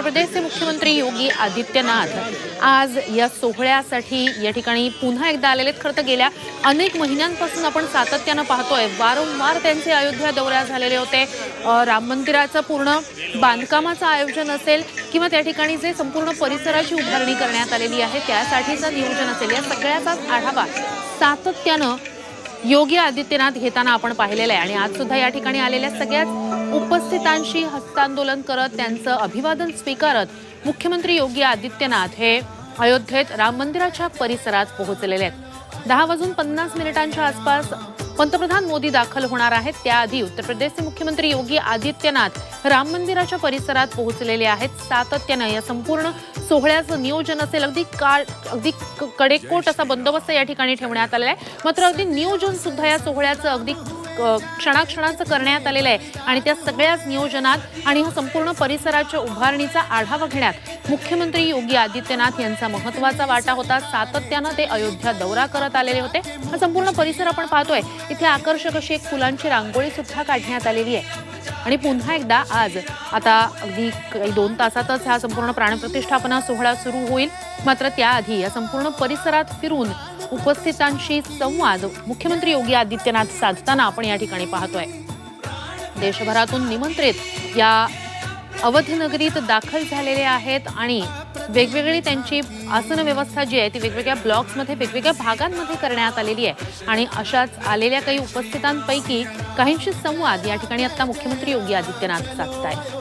उत्तर प्रदेशचे मुख्यमंत्री योगी आदित्यनाथ आज या सोहळ्यासाठी या ठिकाणी पुन्हा एकदा आलेले आहेत. खरं तर गेल्या अनेक महिन्यांपासून आपण सातत्यानं पाहतोय. वारंवार त्यांचे अयोध्या दौऱ्या झालेले होते. राम मंदिराचं पूर्ण बांधकामाचं आयोजन असेल किंवा त्या ठिकाणी जे संपूर्ण परिसराची उभारणी करण्यात आलेली आहे त्यासाठीचं नियोजन असेल. या सगळ्याचाच आढावा सातत्यानं योगी आदित्यनाथ घेताना आपण पाहिलेलं आहे. आणि आज सुद्धा या ठिकाणी आलेल्या सगळ्याच उपस्थितांशी हस्तांदोलन करत त्यांचं अभिवादन स्वीकारत मुख्यमंत्री योगी आदित्यनाथ हे अयोध्येत राम मंदिराच्या परिसरात पोहोचलेले आहेत. दहा वाजून पन्नास मिनिटांच्या आसपास पंतप्रधान मोदी दाखल होणार आहेत. त्याआधी उत्तर प्रदेशचे मुख्यमंत्री योगी आदित्यनाथ राम मंदिराच्या परिसरात पोहोचलेले आहेत. सातत्यानं या संपूर्ण सोहळ्याचं नियोजन असेल. अगदी का अगदी क- कडेकोट असा बंदोबस्त या ठिकाणी ठेवण्यात आलेला आहे. मात्र अगदी नियोजन सुद्धा या सोहळ्याचं अगदी क्षणाक्षणाचं करण्यात आलेलं आहे. आणि त्या सगळ्याच नियोजनात आणि ह्या संपूर्ण परिसराच्या उभारणीचा आढावा घेण्यात मुख्यमंत्री योगी आदित्यनाथ यांचा महत्त्वाचा वाटा होता. सातत्यानं ते अयोध्या दौरा करत आलेले होते. हा संपूर्ण परिसर आपण पाहतोय. इथे आकर्षक अशी एक फुलांची रांगोळी सुद्धा काढण्यात आलेली आहे. आणि पुन्हा एकदा आज आता अगदी काही दोन तासातच हा संपूर्ण प्राणप्रतिष्ठापना सोहळा सुरू होईल. मात्र त्याआधी या संपूर्ण परिसरात फिरून उपस्थितांशी संवाद मुख्यमंत्री योगी आदित्यनाथ साधताना आपण या ठिकाणी पाहतोय. देशभरातून निमंत्रित या अवधनगरीत दाखल झालेले आहेत आणि वेगवेगळी त्यांची आसन व्यवस्था जी आहे ती वेगवेगळ्या ब्लॉक्समध्ये वेगवेगळ्या भागांमध्ये करण्यात आलेली आहे. आणि अशाच आलेल्या काही उपस्थितांपैकी काहींशी संवाद या ठिकाणी आता मुख्यमंत्री योगी आदित्यनाथ साधत आहेत